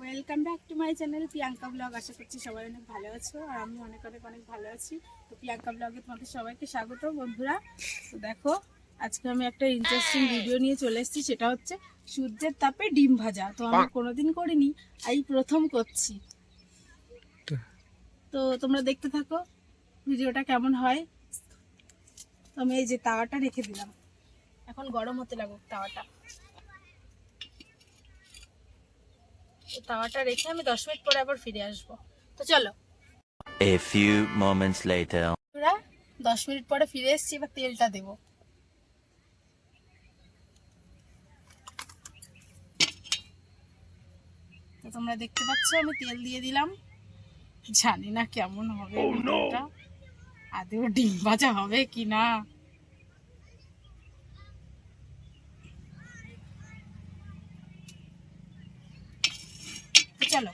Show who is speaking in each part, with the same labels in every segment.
Speaker 1: Welcome back to my channel Priyanka blog আশা করছি সবাই অনেক ভালো আছো, আর আমি অনেক অনেক অনেক ভালো আছি। তো প্রিয়াঙ্কা ব্লগে তোমাদের সবাইকে স্বাগত বন্ধুরা। তো দেখো, আজকে আমি একটা ইন্টারেস্টিং ভিডিও নিয়ে চলে এসেছি, সেটা হচ্ছে সূর্যের তাপে ডিম ভাজা। তো আমি কোনোদিন করিনি এই প্রথম করছি। তো তোমরা দেখতে থাকো, ভিডিওটা কেমন হয়। তো আমি এই যে তাওয়াটা রেখে দিলাম। এখন গরম হতে লাগুক তাওয়াটা তো তাওয়াটা রেখে আমি দশ মিনিট পরে আবার ফিরে আসব। তো চলো।
Speaker 2: A few moments later.
Speaker 1: বন্ধুরা দশ মিনিট পরে ফিরে এসেছি এবার তেলটা দেবো। তো তোমরা দেখতে পাচ্ছ আমি তেল দিয়ে দিলাম। জানি না কেমন হবে ভিডিওটা আদেও ডিম ভাজা হবে কি না চলো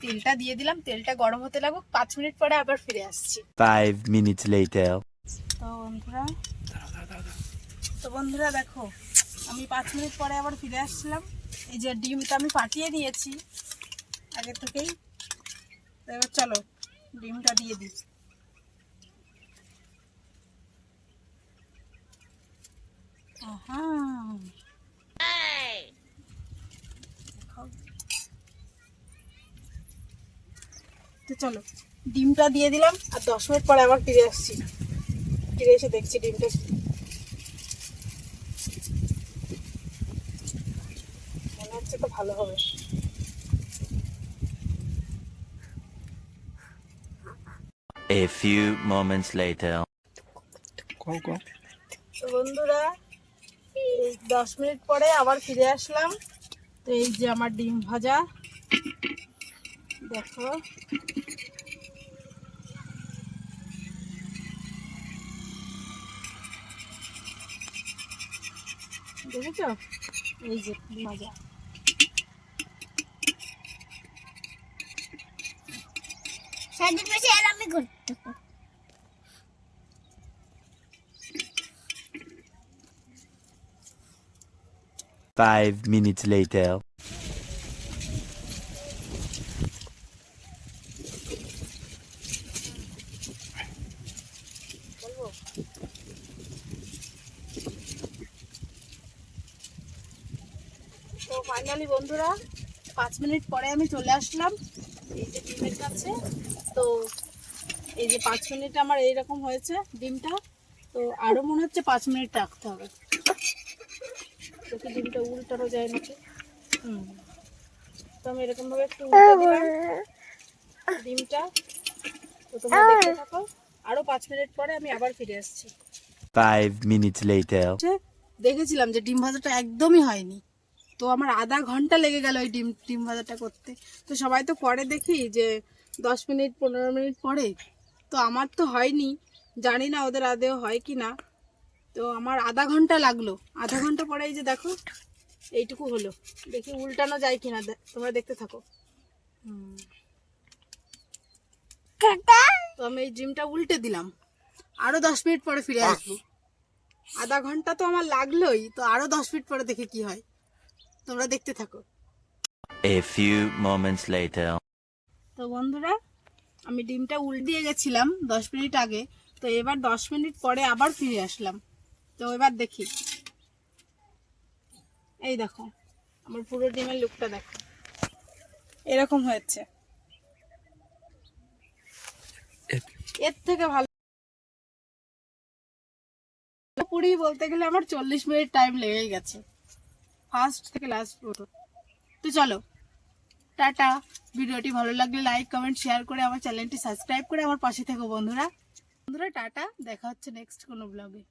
Speaker 1: তেলটা দিয়ে দিলাম তেলটা গরম হতে লাগুক পাঁচ মিনিট পরে আবার ফিরে আসছি।
Speaker 2: ফাইভ মিনিট লেটার
Speaker 1: তো বন্ধুরা তো বন্ধুরা দেখো আমি পাঁচ মিনিট পরে আবার ফিরে আসছিলাম। এই যে ডিমটা আমি ফাটিয়ে দিয়েছি আগে থেকেই। তো এবার চলো ডিমটা দিয়ে দিই আহা দেখো। তো চলো ডিমটা দিয়ে দিলাম আর দশ মিনিট পরে আবার ফিরে আসছি। ফিরে এসে দেখছি ডিমটা মনে হচ্ছে তো ভালো হবে।
Speaker 2: A few moments later.
Speaker 1: তো বন্ধুরা এই দশ মিনিট পরে আবার ফিরে আসলাম। তো এই যে আমার ডিম ভাজা। দেখো দেখেছ এই যে ডিম ভাজা
Speaker 3: সাথে পাশে আর আমি করতে
Speaker 2: Five minutes later.
Speaker 1: বলব তো ফাইনালি বন্ধুরা পাঁচ মিনিট পরে আমি চলে আসলাম এই যে ডিমের কাছে। তো এই যে পাঁচ মিনিট আমার এইরকম হয়েছে ডিমটা। তো আরও মনে হচ্ছে পাঁচ মিনিট রাখতে হবে। দেখি ডিমটা উল্টানো যায় নাকি? হুম। তো আমি এরকমভাবে একটু উল্টে দিলাম ডিমটা। তো তোমরা দেখতে থাকো। আরও পাঁচ মিনিট পরে আমি আবার ফিরে আসছি।
Speaker 2: Minutes later.
Speaker 1: হচ্ছে দেখেছিলাম যে ডিম ভাজাটা একদমই হয়নি। তো আমার আধা ঘণ্টা লেগে গেল ওই ডিম ডিম ভাজাটা করতে। তো সবাই তো পরে দেখি যে দশ মিনিট পনেরো মিনিট পরে। তো আমার তো হয়নি জানি না ওদের আদেও হয় কি না। তো আমার আধা ঘণ্টা লাগল। আধা ঘণ্টা পরে এই যে দেখো এইটুকু হলো। দেখি উল্টানো যায় কিনা তোমরা দেখতে থাকো। তো আমি এই ডিমটা উল্টে দিলাম। আরও দশ মিনিট পরে ফিরে আসব। আধা ঘণ্টা তো আমার লাগলোই তো আরও দশ মিনিট পরে দেখে কি হয়। তোমরা দেখতে থাকো।
Speaker 2: A few moments later.
Speaker 1: তো বন্ধুরা আমি ডিমটা উল্টে দিয়ে গেছিলাম দশ মিনিট আগে। তো এবার দশ মিনিট পরে আবার ফিরে আসলাম। তো এবার দেখি। এই দেখো আমার পুরো ডিমের লুকটা দেখো। এরকম হয়েছে। এর থেকে ভালো পুরি বলতে গেলে আমার চল্লিশ মিনিট টাইম লেগে গেছে। ফার্স্ট থেকে লাস্ট পুরো তো চলো, টাটা। ভিডিওটি ভালো লাগলে লাইক কমেন্ট শেয়ার করে আমার চ্যানেলটি সাবস্ক্রাইব করে আমার পাশে থেকো বন্ধুরা। বন্ধুরা, টাটা। দেখা হচ্ছে নেক্সট কোনো ব্লগে